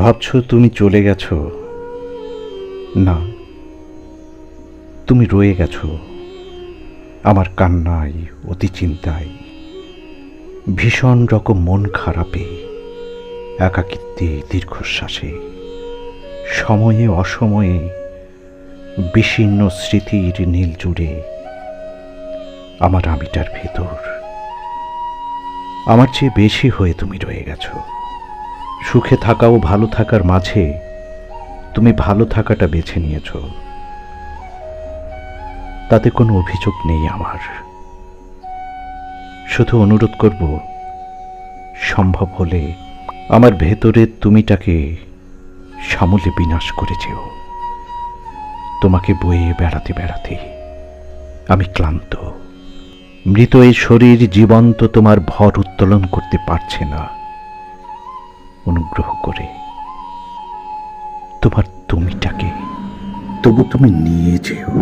ভাবছ তুমি চলে গেছো? না, তুমি রয়ে গেছো। আমার কান্নায়, অতি চিন্তায়, ভীষণ রকম মন খারাপে, একাকিত্বে, দীর্ঘশ্বাসে, সময়ে, অসময়ে, বিশীর্ণ স্মৃতির নীল জুড়ে আমার আমিটার ভেতর। আমার চেয়ে বেশি হয়ে তুমি রয়ে গেছো। সুখে থাকা ও ভালো থাকার মাঝে তুমি ভালো থাকাটা বেছে নিয়েছ। তাতে কোনো অভিযোগ নেই আমার। শুধু অনুরোধ করব, সম্ভব হলে আমার ভেতরে তুমিটাকে সামলে বিনাশ করেছেও তোমাকে বয়ে বেড়াতে বেড়াতে আমি ক্লান্ত। মৃত এই শরীর জীবন্ত তোমার ভর উত্তোলন করতে পারছে না। অনুগ্রহ করে। তোমার তুমিটাকে তবু তুমি নিয়ে যেও।